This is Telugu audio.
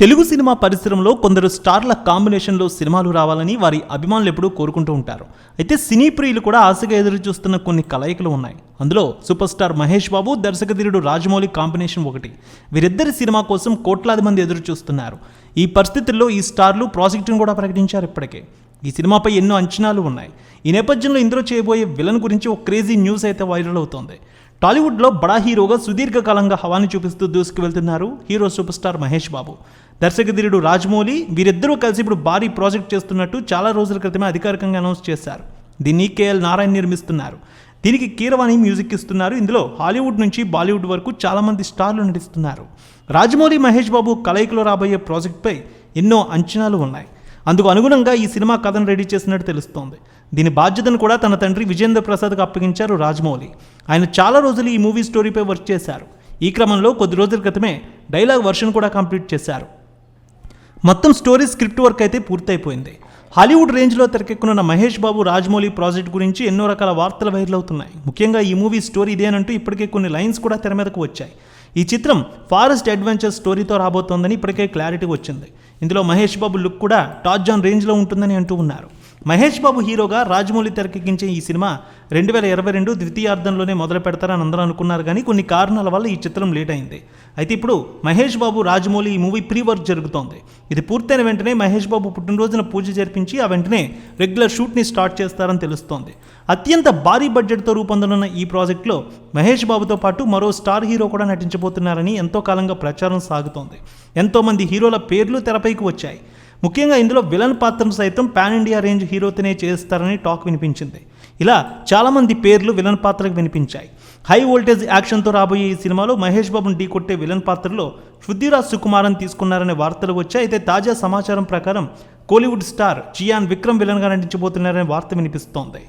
తెలుగు సినిమా పరిశ్రమలో కొందరు స్టార్ల కాంబినేషన్లో సినిమాలు రావాలని వారి అభిమానులు ఎప్పుడూ కోరుకుంటూ ఉంటారు. అయితే సినీ ప్రియులు కూడా ఆశగా ఎదురు చూస్తున్న కొన్ని కలయికలు ఉన్నాయి. అందులో సూపర్ స్టార్ మహేష్ బాబు దర్శకధీరుడు రాజమౌళి కాంబినేషన్ ఒకటి. వీరిద్దరి సినిమా కోసం కోట్లాది మంది ఎదురు చూస్తున్నారు ఈ పరిస్థితుల్లో ఈ స్టార్లు ప్రాజెక్టును కూడా ప్రకటించారు ఇప్పటికే. ఈ సినిమాపై ఎన్నో అంచనాలు ఉన్నాయి. ఈ నేపథ్యంలో ఇందులో చేయబోయే విలన్ గురించి ఒక క్రేజీ న్యూస్ అయితే వైరల్ అవుతోంది. టాలీవుడ్లో బడా హీరోగా సుదీర్ఘకాలంగా హవాని చూపిస్తూ దూసుకు వెళ్తున్నారు hero super star Mahesh Babu. దర్శకధీరుడు Rajamouli వీరిద్దరూ కలిసి ఇప్పుడు భారీ ప్రాజెక్ట్ చేస్తున్నట్టు చాలా రోజుల క్రితమే అధికారికంగా అనౌన్స్ చేశారు. దీన్ని కేఎల్ నారాయణ నిర్మిస్తున్నారు. దీనికి కీరవాణి మ్యూజిక్ ఇస్తున్నారు. ఇందులో హాలీవుడ్ నుంచి బాలీవుడ్ వరకు చాలామంది స్టార్లు నటిస్తున్నారు. రాజమౌళి మహేష్ బాబు కలయికలో రాబోయే ప్రాజెక్ట్పై ఎన్నో అంచనాలు ఉన్నాయి. అందుకు అనుగుణంగా ఈ సినిమా కథను రెడీ చేసినట్టు తెలుస్తోంది. దీని బాధ్యతను కూడా తన తండ్రి విజేంద్ర ప్రసాద్కు అప్పగించారు రాజమౌళి. ఆయన చాలా రోజులు ఈ మూవీ స్టోరీపై వర్క్ చేశారు. ఈ క్రమంలో కొద్ది రోజుల క్రితమే డైలాగ్ వర్షన్ కూడా కంప్లీట్ చేశారు. మొత్తం స్టోరీ స్క్రిప్ట్ వర్క్ అయితే పూర్తయిపోయింది. హాలీవుడ్ రేంజ్లో తెరకెక్కున్న మహేష్ బాబు రాజమౌళి ప్రాజెక్ట్ గురించి ఎన్నో రకాల వార్తలు వైరల్ అవుతున్నాయి. ముఖ్యంగా ఈ మూవీ స్టోరీ ఇదేనంటూ ఇప్పటికే కొన్ని లైన్స్ కూడా తెర మీదకు వచ్చాయి. ఈ చిత్రం ఫారెస్ట్ అడ్వెంచర్ స్టోరీతో రాబోతోందని ఇప్పటికే క్లారిటీ వచ్చింది. ఇందులో మహేష్ బాబు లుక్ కూడా టార్జాన్ జాన్ రేంజ్లో ఉంటుందని అంటూ ఉన్నారు. మహేష్ బాబు హీరోగా రాజమౌళి తెరకెక్కించే ఈ సినిమా రెండు వేల ఇరవై రెండు ద్వితీయార్థంలోనే మొదలు పెడతారని అందరూ అనుకున్నారు కానీ కొన్ని కారణాల వల్ల ఈ చిత్రం లేట్ అయింది. అయితే ఇప్పుడు మహేష్ బాబు రాజమౌళి ఈ మూవీ ప్రీ వర్క్ జరుగుతోంది. ఇది పూర్తయిన వెంటనే మహేష్ బాబు పుట్టినరోజున పూజ జరిపించి ఆ వెంటనే రెగ్యులర్ షూట్ని స్టార్ట్ చేస్తారని తెలుస్తోంది. అత్యంత భారీ బడ్జెట్తో రూపొందనున్న ఈ ప్రాజెక్టులో మహేష్ బాబుతో పాటు మరో స్టార్ హీరో కూడా నటించబోతున్నారని ఎంతో కాలంగా ప్రచారం సాగుతోంది. ఎంతోమంది హీరోల పేర్లు తెరపైకి వచ్చాయి. ముఖ్యంగా ఇందులో విలన్ పాత్రను సైతం పాన్ ఇండియా రేంజ్ హీరోతోనే చేస్తారని టాక్ వినిపించింది. ఇలా చాలామంది పేర్లు విలన్ పాత్రకు వినిపించాయి. హై వోల్టేజ్ యాక్షన్తో రాబోయే ఈ సినిమాలో మహేష్ బాబును ఢీకొట్టే విలన్ పాత్రలో పృథ్వీరాజ్ సుకుమారన్ తీసుకున్నారనే వార్తలు వచ్చాయి. అయితే తాజా సమాచారం ప్రకారం కోలీవుడ్ స్టార్ చియాన్ విక్రమ్ విలన్గా నటించబోతున్నారనే వార్త వినిపిస్తోంది.